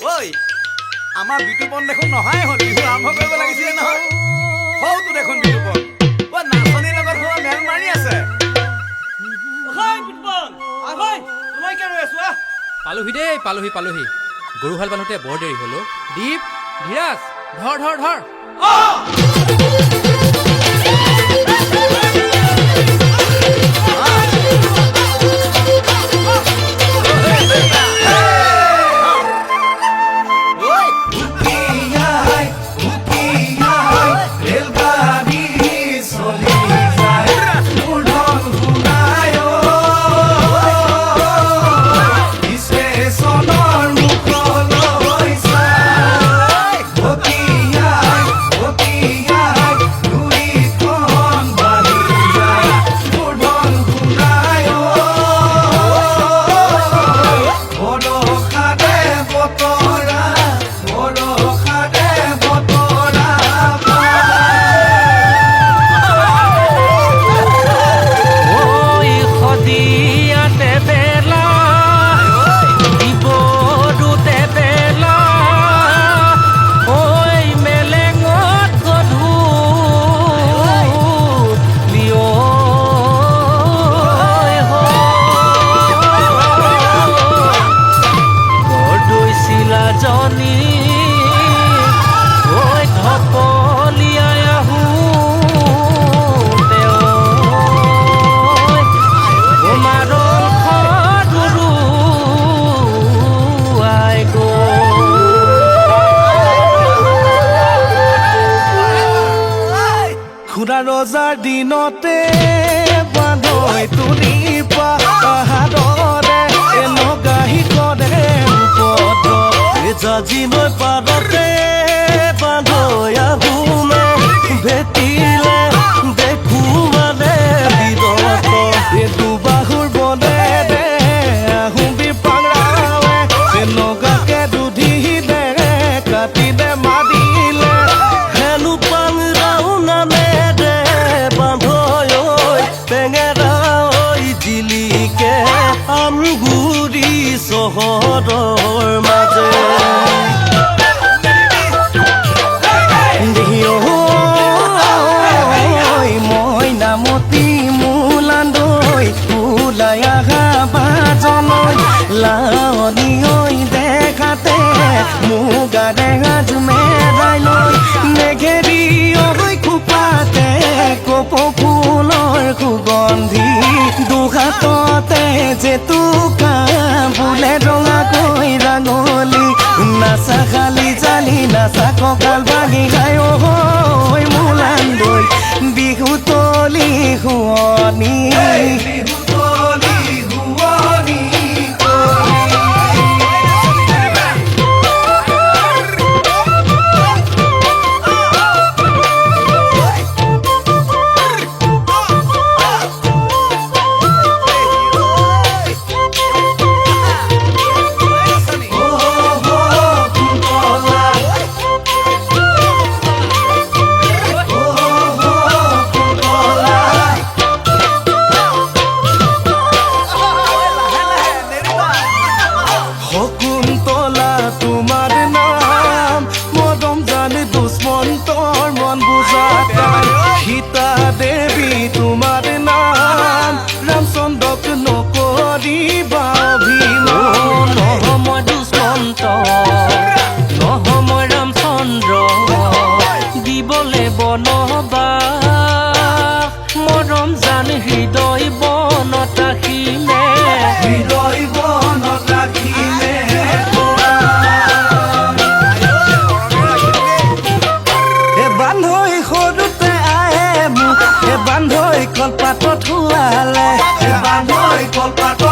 ঐ আমাৰ বিতুপন দেখোন নহাই হ'ল বিহু আৰম্ভ কৰিব লাগিছিলে নহয় হওতো দেখোন বিতুপন ঐ নাচনীৰ লগত হোৱা মেল মাৰি আছে। পালোহি দেই পালোহি পালোহি। গৰু হাল বান্ধোতে বৰ দেৰি হ'ল। দীপ ধীৰাজ ধৰ ধৰ ধৰ। জনী ঐ ঢপলিয়াই মাৰল খৰুৰু আই খুৰা ৰজাৰ দিনতে বান্ধৈ তুলি পাহাৰৰে নগাহি কৰে উপদ্ৰ জাজিলৈ পাৰতে বান্ধৈ খালি জালি নাচা কঁকাল ভাঙি গাই ঐ মোলান্দৈ বিহু তলি শুৱনি Kusmon tormon কলপাতত শুৱালে বান্ধৈ কলপাতত